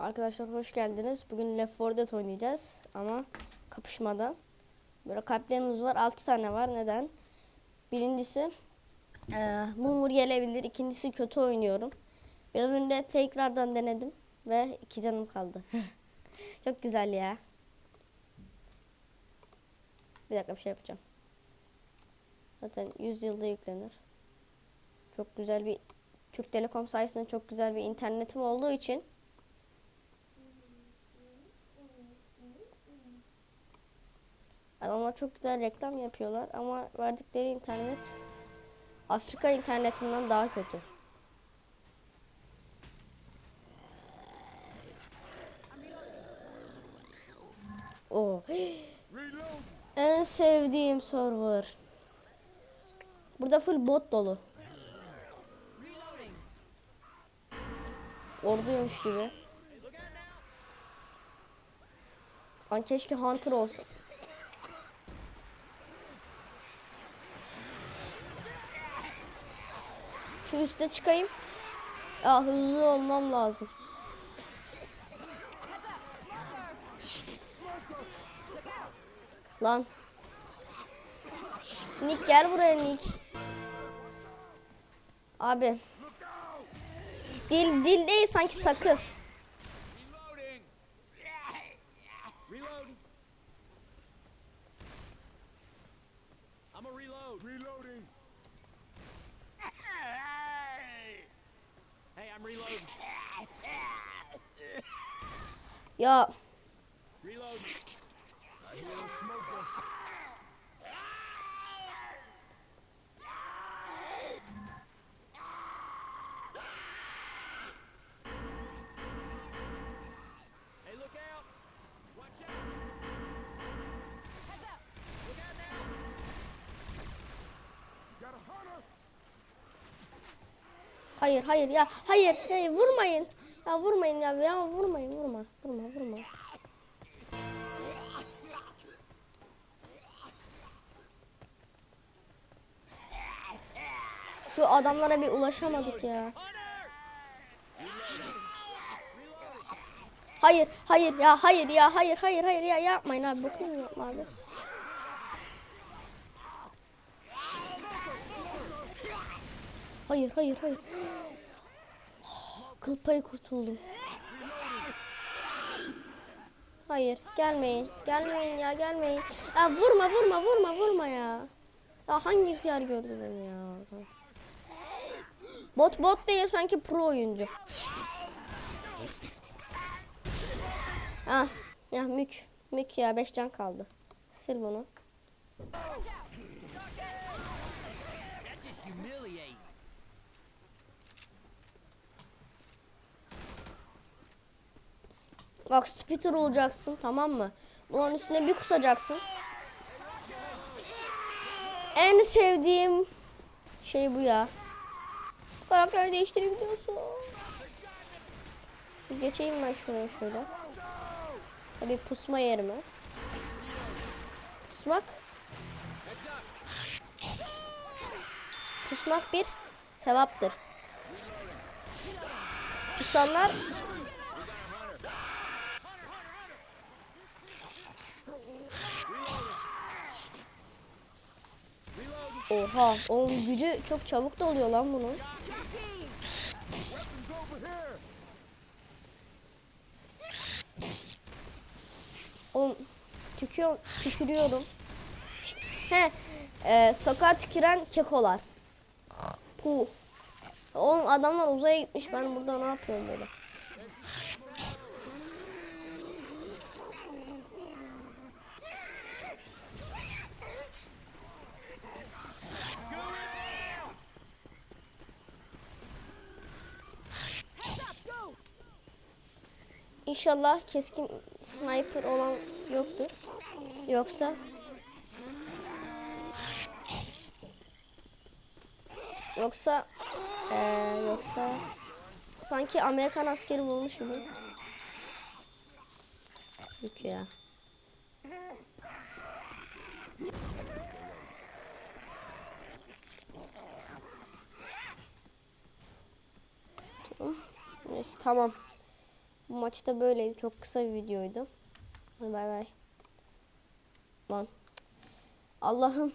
Arkadaşlar hoş geldiniz. Bugün Left 4 Dead oynayacağız ama kapışmada. Böyle kalplerimiz var. 6 tane var. Neden? Birincisi eee mumur gelebilir. İkincisi kötü oynuyorum. Biraz önce tekrardan denedim ve iki canım kaldı. Çok güzel ya. Bir dakika bir şey yapacağım. Zaten 100 yılda yüklenir. Çok güzel bir Türk Telekom sayesinde çok güzel bir internetim olduğu için Adamlar çok güzel reklam yapıyorlar ama verdikleri internet Afrika internetinden daha kötü. Oh. En sevdiğim server. Burada full bot dolu. Orduymuş gibi. Lan keşke Hunter olsa. Şu üste çıkayım. Ya hızlı olmam lazım. Lan. Nick gel buraya Nick. Abi. Dil dil değil sanki sakız. Reload. Ya hayır hayır ya hayır hayır vurmayın. Ya vurmayın ya ya vurmayın vurma vurma vurma. Şu adamlara bir ulaşamadık ya. Hayır, hayır ya, hayır ya, hayır, hayır, hayır ya yapmayın abi. Bakın yapma abi. Hayır, hayır, hayır. Kıl payı kurtuldum. Hayır, gelmeyin. Gelmeyin ya, gelmeyin. Ya vurma, vurma, vurma, vurma ya. Ya hangi hıyar gördü beni ya? Bot bot değil sanki pro oyuncu. Ah, ya mük. Mük ya 5 can kaldı. Sil bunu. Bak spitter olacaksın tamam mı? Bunun üstüne bir kusacaksın. En sevdiğim şey bu ya. Karakter değiştirebiliyorsun. Bir geçeyim ben şuraya şöyle. Tabii pusma yerime. Pusmak. Pusmak bir sevaptır. Pusanlar Oha, onun gücü çok çabuk da oluyor lan bunun. Oğlum tüküyor, tükürüyorum. İşte he, e, sokağa tüküren kekolar. Puh. Oğlum adamlar uzaya gitmiş. Ben burada ne yapıyorum böyle? İnşallah keskin sniper olan yoktur. Yoksa Yoksa eee, yoksa sanki Amerikan askeri bulmuş gibi. Yok ya. Neyse tamam. Bu maçta böyleydi. Çok kısa bir videoydu. Bay bay. Lan. Allah'ım